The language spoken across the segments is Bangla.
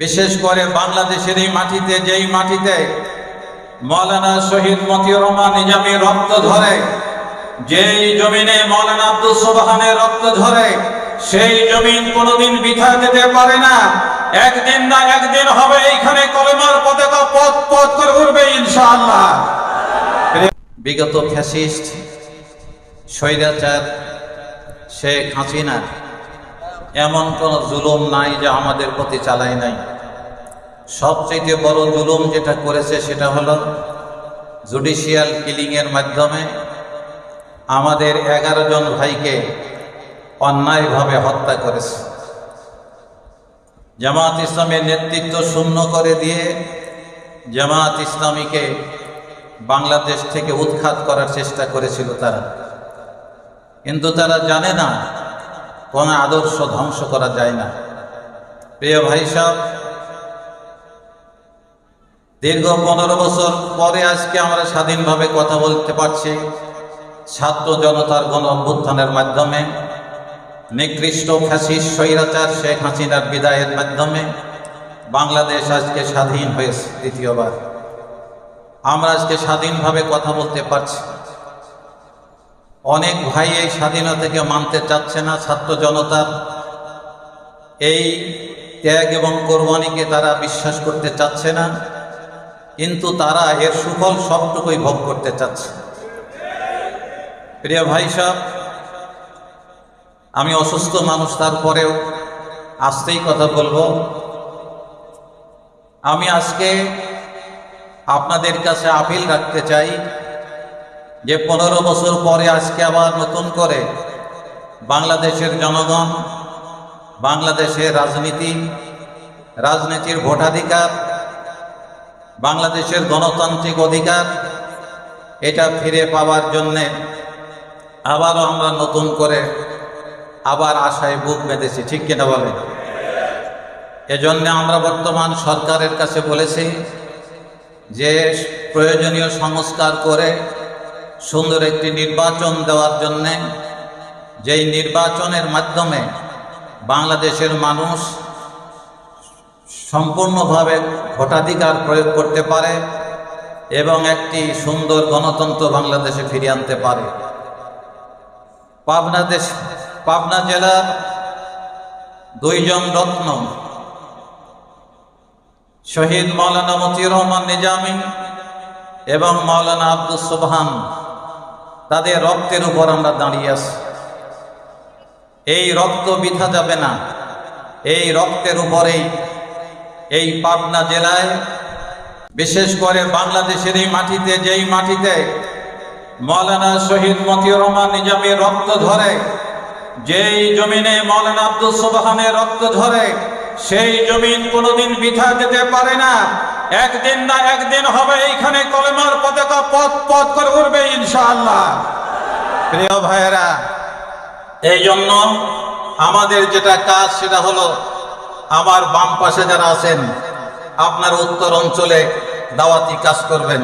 বিশেষ করে বাংলাদেশের এই মাটিতে, যেই মাটিতে মৌলানা শহীদ মতিউর রহমান নিজামী রক্ত ধরে, যেই জমিনে মৌলানা আব্দুল সোবাহানের রক্ত ধরে, সেই জমিন কোনোদিন বিথা যেতে পারে না। একদিন না একদিন হবে এইখানে কলেমার পতাকা পথ পথ করে উঠবে ইনশাআল্লাহ। বিগত ফ্যাসিস্ট, স্বৈরাচার শেখ হাসিনা, এমন কোন জুলুম নাই যা আমাদের প্রতি চালায় নাই। সবচেয়ে বড় জুলুম যেটা করেছে সেটা হলো জুডিশিয়াল কিলিং এর মাধ্যমে আমাদের এগারো জন ভাইকে অন্যায়ভাবে হত্যা করেছে। জামাত ইসলামের নেতৃত্ব শূন্য করে দিয়ে জামাত ইসলামীকে বাংলাদেশ থেকে উৎখাত করার চেষ্টা করেছিল তারা। কিন্তু তারা জানে না, কোন আদর্শ ধ্বংস করা যায় না। প্রিয় ভাই সাহেব দীর্ঘ পনেরো বছর পরে আজকে আমরা স্বাধীনভাবে কথা বলতে পারছি। ছাত্র জনতার গণ অভ্যুত্থানের মাধ্যমে, নিকৃষ্ট ফ্যাসিস স্বৈরাচার শেখ হাসিনার বিদায়ের মাধ্যমে বাংলাদেশ আজকে স্বাধীন হয়েছে দ্বিতীয়বার। আমরা আজকে স্বাধীনভাবে কথা বলতে পারছি। অনেক ভাই এই স্বাধীনতাকে মানতে চাচ্ছে না, ছাত্র জনতার এই ত্যাগ এবং কোরবানিকে তারা বিশ্বাস করতে চাচ্ছে না। কিন্তু তারা এর সুফল সবটুকুই ভোগ করতে চাচ্ছে। প্রিয় ভাই সাহেব, আমি অসুস্থ মানুষ, তারপরেও আসতেই কথা বলব। আমি আজকে আপনাদের কাছে আপিল রাখতে চাই যে পনেরো বছর পরে আজকে আবার নতুন করে বাংলাদেশের জনগণ, বাংলাদেশের রাজনীতি, রাজনীতির ভোটাধিকার বাংলাদেশের গণতান্ত্রিক অধিকার, এটা ফিরে পাওয়ার জন্যে আবারও আমরা নতুন করে আবার আশায় বুক বেঁধেছি, ঠিক কিনা বলেন? এজন্য আমরা বর্তমান সরকারের কাছে বলেছি যে প্রয়োজনীয় সংস্কার করে সুন্দর একটি নির্বাচন দেওয়ার জন্যে যেই নির্বাচনের মাধ্যমে বাংলাদেশের মানুষ সম্পূর্ণভাবে ভোটাধিকার প্রয়োগ করতে পারে এবং একটি সুন্দর গণতন্ত্র বাংলাদেশে ফিরিয়ে আনতে পারে। পাবনা দেশ, পাবনা জেলার দুইজন রত্ন। শহীদ মাওলানা মতিউর রহমান নিজামী এবং মাওলানা আব্দুল সুবহান, তাদের রক্তের উপর আমরা দাঁড়িয়ে আছি। এই রক্ত বিধা যাবে না। এই রক্তের উপরেই এই পাবনা জেলায়, বিশেষ করে বাংলাদেশের এই মাটিতে, যেই মাটিতে মৌলানা শহীদ মতিউর রহমান নিজামের রক্ত ধরে, যেই জমিনে মৌলানা আব্দুল সুবহানের রক্ত ধরে, সেই জমিন কোনোদিন বিথা যেতে পারে না। একদিন না একদিন হবে এইখানে কলেমার পতাকা পথ পথ করে উঠবে ইনশাআল্লাহ। প্রিয় ভাইয়েরা এই জন্য আমাদের যেটা কাজ সেটা হলো আমার বাম পাশে যারা আছেন, আপনার উত্তর অঞ্চলে দাওয়াতি কাজ করবেন।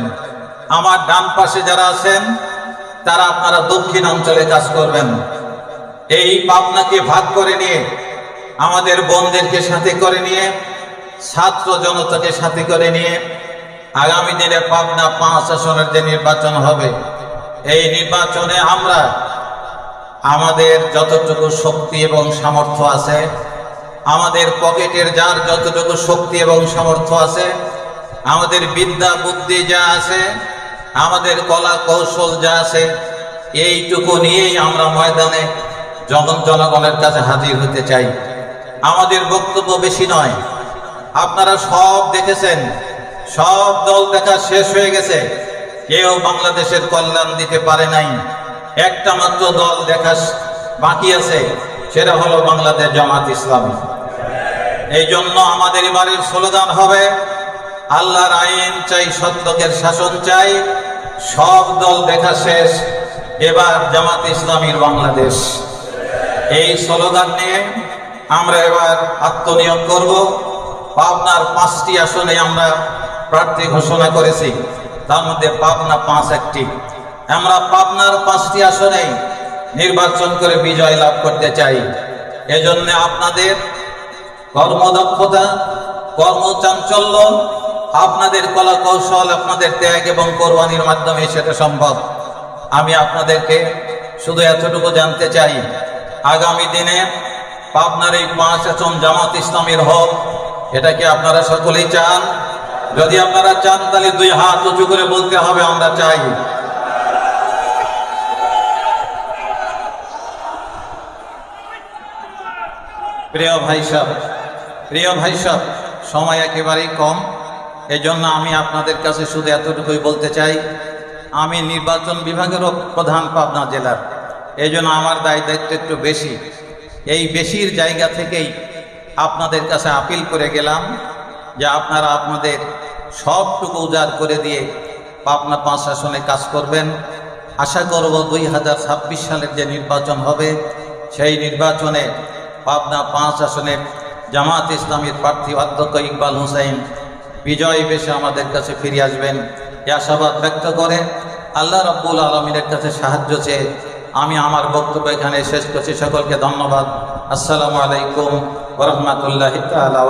আমার ডান পাশে যারা আছেন, তারা আপনারা দক্ষিণ অঞ্চলে কাজ করবেন। এই পাবনাকে ভাগ করে নিয়ে, আমাদের বোনদেরকে সাথে করে নিয়ে, ছাত্র জনতাকে সাথে করে নিয়ে, আগামী দিনে পাবনা পাঁচ আসনের যে নির্বাচন হবে, এই নির্বাচনে আমরা আমাদের যতটুকু শক্তি এবং সামর্থ্য আছে আমাদের পকেটের যার যতটুকু শক্তি এবং সামর্থ্য আছে, আমাদের বিদ্যা, বুদ্ধি যা আছে, আমাদের কলা কৌশল যা আছে, এইটুকু নিয়েই আমরা ময়দানে জন জনগণের কাছে হাজির হতে চাই। আমাদের বক্তব্য বেশি নয়। আপনারা সব দেখেছেন, সব দল দেখা শেষ হয়ে গেছে। কেউ বাংলাদেশের কল্যাণ দিতে পারে নাই। একটা মাত্র দল দেখা বাকি আছে, সেটা হলো বাংলাদেশ জামাত ইসলামী। এই জন্য আমাদের বাড়ির স্লোগান হবে, আল্লাহর আইন চাই সত্যকের শাসন চাই, সব দল দেখা শেষ, এবার জামাত ইসলামীর বাংলাদেশ। এই স্লোগান নিয়ে আমরা এবার আত্মনিয়োগ করব। পাবনার পাঁচটি আসনে আমরা প্রার্থী ঘোষণা করেছি, তার মধ্যে পাবনা পাঁচ একটি। আমরা পাবনার পাঁচটি আসনে নির্বাচন করে বিজয় লাভ করতে চাই। এজন্য আপনাদের কর্মদক্ষতা, কর্মচাঞ্চল্য, আপনাদের কলা কৌশল আপনাদের ত্যাগ এবং কোরবানির মাধ্যমে সেটা সম্ভব। আমি আপনাদেরকে শুধু এতটুকু জানতে চাই, আগামী দিনে আপনার এই পাঁচ আসন জামাত ইসলামের হোক, এটা কি আপনারা সকলেই চান? যদি আপনারা চান, তাহলে দুই হাত উঁচু করে বলতে হবে, আমরা চাই। প্রিয় ভাই সাহেব প্রিয় ভাই সাহেব সময় একেবারেই কম। এজন্য আমি আপনাদের কাছে শুধু এতটুকুই বলতে চাই, আমি নির্বাচন বিভাগেরও প্রধান পাবনা জেলার। এই জন্য আমার দায় দায়িত্ব একটু বেশি। এই বেশির জায়গা থেকেই আপনাদের কাছে আপিল করে গেলাম যে আপনারা আপনাদের সবটুকু উজাড় করে দিয়ে পাবনা পাঁচ কাজ করবেন। আশা করব দুই হাজার ছাব্বিশ সালের যে নির্বাচন হবে, সেই নির্বাচনে পাবনা পাঁচ আসনে জামাত ইসলামীর প্রার্থী অধ্যক্ষ ইকবাল হুসাইন বিজয় বেশে আমাদের কাছে ফিরে আসবেন। আশাবাদ ব্যক্ত করে আল্লাহ রব্বুল আলমিনের কাছে সাহায্য চেয়ে আমি আমার বক্তব্য এখানে শেষ করছি। সকলকে ধন্যবাদ। আসসালামু আলাইকুম ওরহমতুল্লাহ তালা